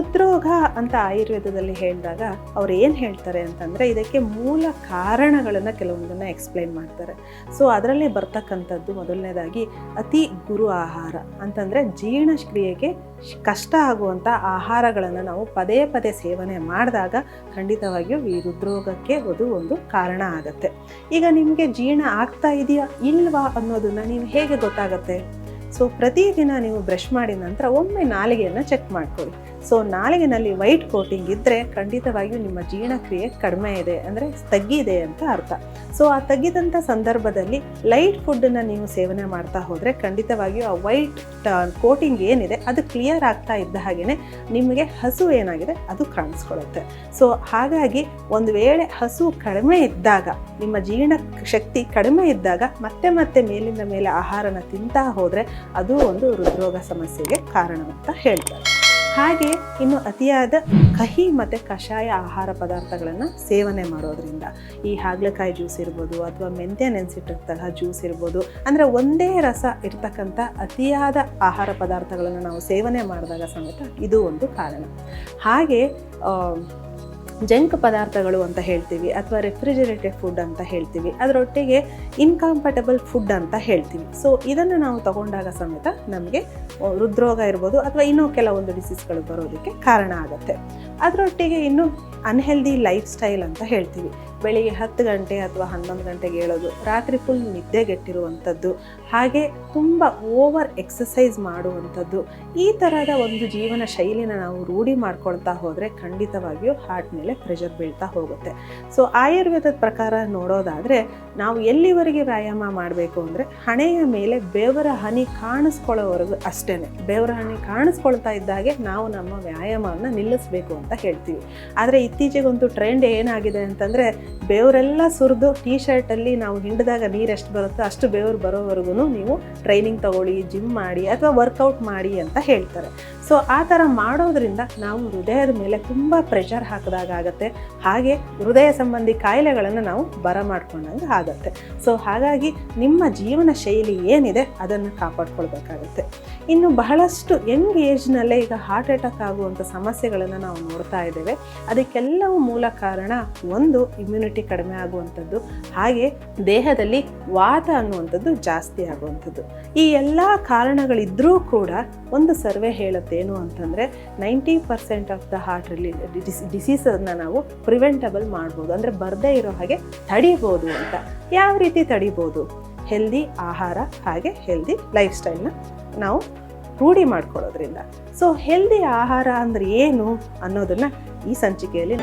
ಹೃದ್ರೋಗ ಅಂತ ಆಯುರ್ವೇದದಲ್ಲಿ ಹೇಳಿದಾಗ ಅವ್ರು ಏನು ಹೇಳ್ತಾರೆ ಅಂತಂದರೆ ಇದಕ್ಕೆ ಮೂಲ ಕಾರಣಗಳನ್ನು ಕೆಲವೊಂದನ್ನು ಎಕ್ಸ್ಪ್ಲೈನ್ ಮಾಡ್ತಾರೆ. ಸೊ ಅದರಲ್ಲಿ ಬರ್ತಕ್ಕಂಥದ್ದು ಮೊದಲನೇದಾಗಿ ಅತಿ ಗುರು ಆಹಾರ ಅಂತಂದರೆ ಜೀರ್ಣಕ್ರಿಯೆಗೆ ಕಷ್ಟ ಆಗುವಂಥ ಆಹಾರಗಳನ್ನು ನಾವು ಪದೇ ಪದೇ ಸೇವನೆ ಮಾಡಿದಾಗ ಖಂಡಿತವಾಗಿಯೂ ಈ ಹೃದ್ರೋಗಕ್ಕೆ ಅದು ಒಂದು ಕಾರಣ ಆಗುತ್ತೆ. ಈಗ ನಿಮಗೆ ಜೀರ್ಣ ಆಗ್ತಾ ಇದೆಯಾ ಇಲ್ವಾ ಅನ್ನೋದನ್ನು ನೀವು ಹೇಗೆ ಗೊತ್ತಾಗುತ್ತೆ? ಸೊ ಪ್ರತಿದಿನ ನೀವು ಬ್ರಷ್ ಮಾಡಿದ ನಂತರ ಒಮ್ಮೆ ನಾಲಿಗೆಯನ್ನು ಚೆಕ್ ಮಾಡ್ಕೊಳ್ಳಿ. ಸೊ ನಾಲಿಗೆನಲ್ಲಿ ವೈಟ್ ಕೋಟಿಂಗ್ ಇದ್ದರೆ ಖಂಡಿತವಾಗಿಯೂ ನಿಮ್ಮ ಜೀರ್ಣಕ್ರಿಯೆ ಕಡಿಮೆ ಇದೆ, ಅಂದರೆ ತಗ್ಗಿದೆ ಅಂತ ಅರ್ಥ. ಸೊ ಆ ತಗ್ಗಿದಂಥ ಸಂದರ್ಭದಲ್ಲಿ ಲೈಟ್ ಫುಡ್ಡನ್ನು ನೀವು ಸೇವನೆ ಮಾಡ್ತಾ ಹೋದರೆ ಖಂಡಿತವಾಗಿಯೂ ಆ ವೈಟ್ ಕೋಟಿಂಗ್ ಏನಿದೆ, ಅದು ಕ್ಲಿಯರ್ ಆಗ್ತಾ ಇದ್ದ ಹಾಗೆಯೇ ನಿಮಗೆ ಹಸು ಏನಾಗಿದೆ, ಅದು ಕಾಣಿಸ್ಕೊಳ್ಳುತ್ತೆ. ಸೊ ಹಾಗಾಗಿ ಒಂದು ವೇಳೆ ಹಸು ಕಡಿಮೆ ಇದ್ದಾಗ, ನಿಮ್ಮ ಜೀರ್ಣ ಶಕ್ತಿ ಕಡಿಮೆ ಇದ್ದಾಗ ಮತ್ತೆ ಮತ್ತೆ ಮೇಲಿಂದ ಮೇಲೆ ಆಹಾರನ ತಿಂತಾ ಹೋದರೆ ಅದು ಒಂದು ಹೃದ್ರೋಗ ಸಮಸ್ಯೆಗೆ ಕಾರಣ ಅಂತ ಹೇಳ್ತಾರೆ. ಹಾಗೆ ಇನ್ನು ಅತಿಯಾದ ಕಹಿ ಮತ್ತು ಕಷಾಯ ಆಹಾರ ಪದಾರ್ಥಗಳನ್ನು ಸೇವನೆ ಮಾಡೋದ್ರಿಂದ ಈ ಹಾಗಲಕಾಯಿ ಜ್ಯೂಸ್ ಇರ್ಬೋದು ಅಥವಾ ಮೆಂತ್ಯ ನೆನೆಸಿಟ್ಟಂತಹ ಜ್ಯೂಸ್ ಇರ್ಬೋದು. ಅಂದರೆ ಒಂದೇ ರಸ ಇರ್ತಕ್ಕಂಥ ಅತಿಯಾದ ಆಹಾರ ಪದಾರ್ಥಗಳನ್ನು ನಾವು ಸೇವನೆ ಮಾಡಿದಾಗ ಸಮೇತ ಇದು ಒಂದು ಕಾರಣ. ಹಾಗೆ ಜಂಕ್ ಪದಾರ್ಥಗಳು ಅಂತ ಹೇಳ್ತೀವಿ, ಅಥವಾ ರೆಫ್ರಿಜರೇಟೆಡ್ ಫುಡ್ ಅಂತ ಹೇಳ್ತೀವಿ, ಅದರೊಟ್ಟಿಗೆ ಇನ್ಕಂಫರ್ಟಬಲ್ ಫುಡ್ ಅಂತ ಹೇಳ್ತೀವಿ. ಸೊ ಇದನ್ನು ನಾವು ತಗೊಂಡಾಗ ಸಮೇತ ನಮಗೆ ಹೃದ್ರೋಗ ಇರ್ಬೋದು, ಅಥವಾ ಇನ್ನೂ ಕೆಲವೊಂದು ಡಿಸೀಸ್ಗಳು ಬರೋದಕ್ಕೆ ಕಾರಣ ಆಗುತ್ತೆ. ಅದರೊಟ್ಟಿಗೆ ಇನ್ನು ಅನ್ಹೆಲ್ದಿ ಲೈಫ್ ಸ್ಟೈಲ್ ಅಂತ ಹೇಳ್ತೀವಿ. ಬೆಳಿಗ್ಗೆ ಹತ್ತು ಗಂಟೆ ಅಥವಾ ಹನ್ನೊಂದು ಗಂಟೆಗೆ ಹೇಳೋದು ರಾತ್ರಿ ಫುಲ್ ನಿದ್ದೆಗೆಟ್ಟಿರುವಂಥದ್ದು, ಹಾಗೆ ತುಂಬ ಓವರ್ ಎಕ್ಸಸೈಸ್ ಮಾಡುವಂಥದ್ದು, ಈ ಥರದ ಒಂದು ಜೀವನ ಶೈಲಿನ ನಾವು ರೂಢಿ ಮಾಡ್ಕೊಳ್ತಾ ಹೋದರೆ ಖಂಡಿತವಾಗಿಯೂ ಹಾರ್ಟ್ ಮೇಲೆ ಪ್ರೆಷರ್ ಬೀಳ್ತಾ ಹೋಗುತ್ತೆ. ಸೊ ಆಯುರ್ವೇದದ ಪ್ರಕಾರ ನೋಡೋದಾದರೆ, ನಾವು ಎಲ್ಲಿವರೆಗೆ ವ್ಯಾಯಾಮ ಮಾಡಬೇಕು ಅಂದರೆ ಹಣೆಯ ಮೇಲೆ ಬೇವರ ಹನಿ ಕಾಣಿಸ್ಕೊಳ್ಳೋವರೆಗೂ ಅಷ್ಟೇ ಬೆವರ ಹನಿ ಕಾಣಿಸ್ಕೊಳ್ತಾ ಇದ್ದಾಗೆ ನಾವು ನಮ್ಮ ವ್ಯಾಯಾಮವನ್ನು ನಿಲ್ಲಿಸಬೇಕು ಅಂತ ಹೇಳ್ತೀವಿ. ಆದರೆ ಇತ್ತೀಚೆಗೊಂದು ಟ್ರೆಂಡ್ ಏನಾಗಿದೆ ಅಂತಂದರೆ ಬೆವರೆಲ್ಲ ಸುರಿದು ಟೀ ಶರ್ಟಲ್ಲಿ ನಾವು ಹಿಂಡಿದಾಗ ನೀರು ಎಷ್ಟು ಬರುತ್ತೋ ಅಷ್ಟು ಬೇವ್ರು ಬರೋವರೆಗೂ ನೀವು ಟ್ರೈನಿಂಗ್ ತಗೊಳ್ಳಿ ಜಿಮ್ ಮಾಡಿ ಅಥವಾ ವರ್ಕೌಟ್ ಮಾಡಿ ಅಂತ ಹೇಳ್ತಾರೆ. ಸೊ ಆ ಥರ ಮಾಡೋದ್ರಿಂದ ನಾವು ಹೃದಯದ ಮೇಲೆ ತುಂಬ ಪ್ರೆಷರ್ ಹಾಕಿದಾಗ ಆಗುತ್ತೆ. ಹಾಗೆ ಹೃದಯ ಸಂಬಂಧಿ ಕಾಯಿಲೆಗಳನ್ನು ನಾವು ಬರ ಮಾಡ್ಕೊಂಡಂಗೆ ಆಗುತ್ತೆ. ಸೊ ಹಾಗಾಗಿ ನಿಮ್ಮ ಜೀವನ ಶೈಲಿ ಏನಿದೆ ಅದನ್ನು ಕಾಪಾಡ್ಕೊಳ್ಬೇಕಾಗುತ್ತೆ. ಇನ್ನು ಬಹಳಷ್ಟು ಯಂಗ್ ಏಜ್ನಲ್ಲೇ ಈಗ ಹಾರ್ಟ್ ಅಟ್ಯಾಕ್ ಆಗುವಂಥ ಸಮಸ್ಯೆಗಳನ್ನು ನಾವು ನೋಡ್ತಾ ಇದ್ದೇವೆ. ಅದಕ್ಕೆಲ್ಲವೂ ಮೂಲ ಕಾರಣ ಒಂದು ಇಮ್ಯುನಿಟಿ ಕಡಿಮೆ ಆಗುವಂಥದ್ದು, ಹಾಗೆ ದೇಹದಲ್ಲಿ ವಾತ ಅನ್ನುವಂಥದ್ದು ಜಾಸ್ತಿ ಆಗುವಂಥದ್ದು. ಈ ಎಲ್ಲ ಕಾರಣಗಳಿದ್ದರೂ ಕೂಡ ಒಂದು ಸರ್ವೆ ಹೇಳುತ್ತೇನು ಅಂತಂದರೆ ninety percent of the heart related ಡಿಸೀಸನ್ನು ನಾವು ಪ್ರಿವೆಂಟಬಲ್ ಮಾಡ್ಬೋದು. ಅಂದರೆ ಬರದೇ ಇರೋ ಹಾಗೆ ತಡಿಬೋದು ಅಂತ. ಯಾವ ರೀತಿ ತಡಿಬೋದು? ಹೆಲ್ದಿ ಆಹಾರ ಹಾಗೆ ಹೆಲ್ದಿ ಲೈಫ್ ಸ್ಟೈಲ್ನ ನಾವು ರೂಢಿ ಮಾಡ್ಕೊಳ್ಳೋದ್ರಿಂದ. ಸೊ ಹೆಲ್ದಿ ಆಹಾರ ಅಂದರೆ ಏನು ಅನ್ನೋದನ್ನು ಈ ಸಂಚಿಕೆಯಲ್ಲಿ